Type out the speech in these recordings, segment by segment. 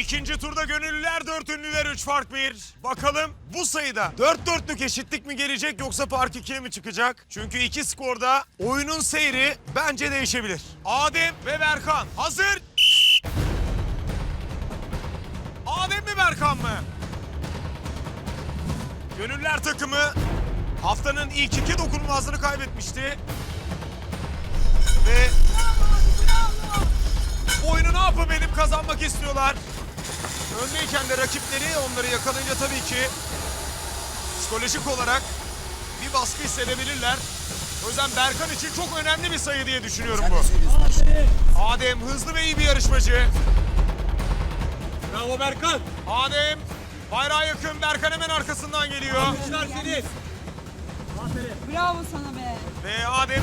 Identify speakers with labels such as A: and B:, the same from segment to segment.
A: İkinci turda gönüllüler 4 ünlüler 3 fark 1. Bakalım bu sayıda 4 dörtlük eşitlik mi gelecek yoksa fark 2'ye mi çıkacak? Çünkü iki skorda oyunun seyri bence değişebilir. Adem ve Berkan hazır. Adem mi Berkan mı? Gönüller takımı haftanın ilk iki dokunulmazlığını kaybetmişti. Ve oyunu ne yapıp edip kazanmak istiyorlar. Öndeyken de rakipleri onları yakalayınca tabii ki psikolojik olarak bir baskı hissedebilirler. O yüzden Berkan için çok önemli bir sayı diye düşünüyorum bu. Adem hızlı ve iyi bir yarışmacı.
B: Bravo Berkan.
A: Adem bayrağa yakın. Berkan hemen arkasından geliyor.
B: Çınar senin.
C: Bravo sana be.
A: Ve Adem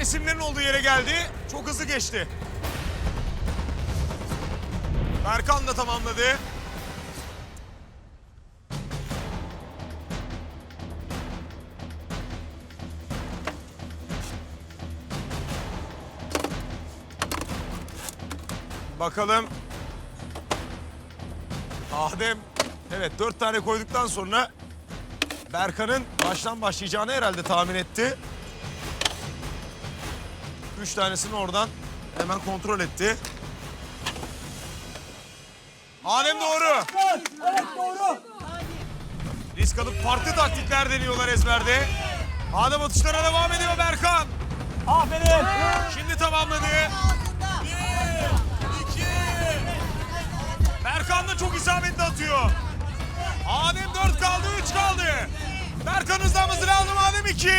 A: resimlerin olduğu yere geldi. Çok hızlı geçti. Berkan da tamamladı. Bakalım. Adem evet dört tane koyduktan sonra Berkan'ın baştan başlayacağını herhalde tahmin etti. Üç tanesini oradan hemen kontrol etti. Adem doğru.
B: Evet doğru.
A: Risk alıp farklı taktikler deniyorlar ezberde. Adem atışlara devam ediyor Berkan.
B: Aferin.
A: Şimdi tamamladı. Berkan da çok isabetli atıyor. Adem 4 kaldı, 3 kaldı. Berkan hızlanması lazım, Adem 2.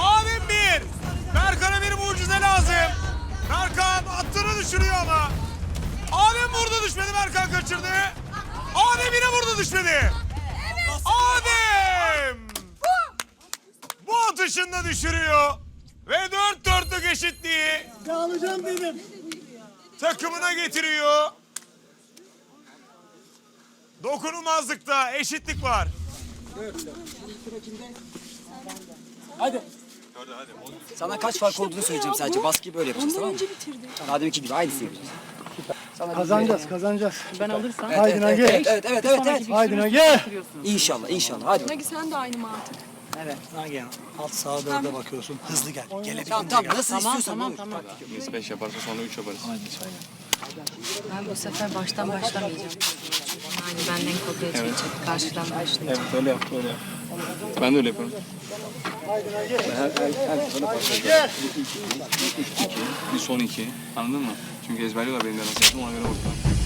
A: Adem 1. Berkan'a bir mucize lazım. Berkan attığını düşürüyor ama. Adem vurdu düşmedi, Berkan kaçırdı. Adem yine vurdu düşmedi. Adem! Bu atışında düşürüyor. Ve 4 dörtlük eşitliği
B: Alacağım dedim.
A: takımına getiriyor. Dokunulmazlıkta eşitlik var.
B: Hadi.
D: Sana kaç fark olduğunu söyleyeceğim sadece. Baskıyı böyle yapacağız tamam mı?
C: önce bitirdi.
D: Tamam, Adem iki gibi aynısını yapacağız. Sana
E: Kazanacağız, kazanacağız.
C: Ben alırsam.
D: Evet,
E: Haydi
D: evet,
E: Nagi.
D: evet, evet, evet, evet, evet.
E: Haydi Nagi.
D: İnşallah, inşallah. Hadi.
C: Nagi sen de aynı mı artık?
E: Evet, Nagi. Alt sağa dörde bakıyorsun. Hızlı gel. Gelebilir.
D: Tamam, tamam. Nasıl istiyorsan tamam,
C: tamam.
F: Biz 5 yaparsa sonra 3 yaparız.
G: Ben bu sefer baştan başlamayacağım. Yani benden kopya çekecek, karşıdan başlayacağım.
F: Evet öyle yap öyle yap. Ben de öyle yapıyorum. Bir son iki. Anladın mı? Çünkü ezberliyorlar benim de nasıl yaptım ona göre bakıyorum.